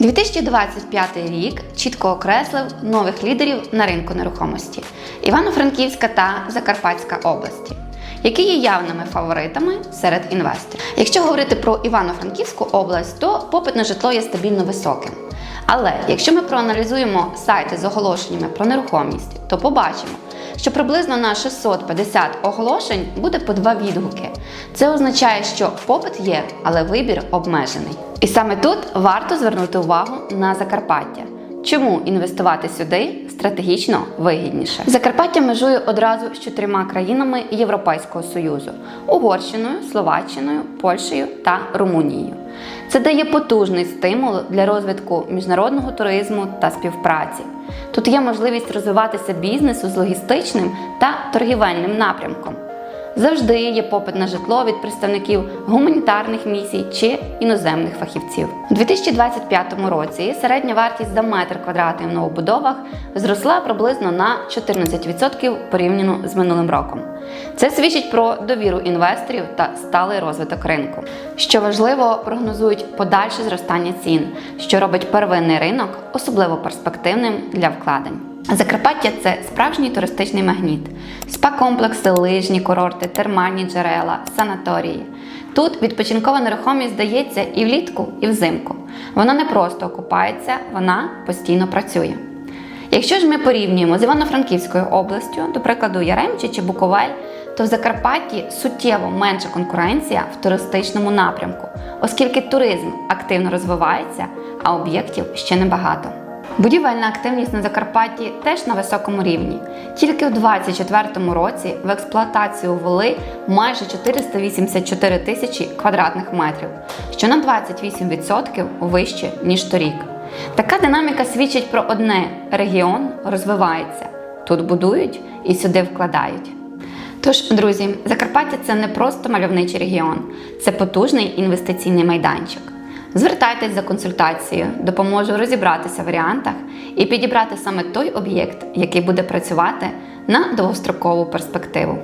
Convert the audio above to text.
2025 рік чітко окреслив нових лідерів на ринку нерухомості Івано-Франківська та Закарпатська області, які є явними фаворитами серед інвесторів. Якщо говорити про Івано-Франківську область, то попит на житло є стабільно високим. Але якщо ми проаналізуємо сайти з оголошеннями про нерухомість, то побачимо, що приблизно на 650 оголошень буде по два відгуки. Це означає, що попит є, але вибір обмежений. І саме тут варто звернути увагу на Закарпаття. Чому інвестувати сюди стратегічно вигідніше? Закарпаття межує одразу з чотирма країнами Європейського Союзу: Угорщиною, Словаччиною, Польщею та Румунією. Це дає потужний стимул для розвитку міжнародного туризму та співпраці. Тут є можливість розвиватися бізнесу з логістичним та торгівельним напрямком. Завжди є попит на житло від представників гуманітарних місій чи іноземних фахівців. У 2025 році середня вартість за метр квадратний в новобудовах зросла приблизно на 14% порівняно з минулим роком. Це свідчить про довіру інвесторів та сталий розвиток ринку. Що важливо, прогнозують подальше зростання цін, що робить первинний ринок особливо перспективним для вкладень. Закарпаття це справжній туристичний магніт, спа-комплекси, лижні курорти, термальні джерела, санаторії. Тут відпочинкова нерухомість здається і влітку, і взимку. Вона не просто окупається, вона постійно працює. Якщо ж ми порівнюємо з Івано-Франківською областю, до прикладу Яремчі чи Буковель, то в Закарпатті суттєво менша конкуренція в туристичному напрямку, оскільки туризм активно розвивається, а об'єктів ще небагато. Будівельна активність на Закарпатті теж на високому рівні. Тільки у 2024 році в експлуатацію ввели майже 484 тисячі квадратних метрів, що на 28% вище ніж торік. Така динаміка свідчить про одне: регіон розвивається. Тут будують і сюди вкладають. Тож, друзі, Закарпаття це не просто мальовничий регіон, це потужний інвестиційний майданчик. Звертайтесь за консультацією, допоможу розібратися в варіантах і підібрати саме той об'єкт, який буде працювати на довгострокову перспективу.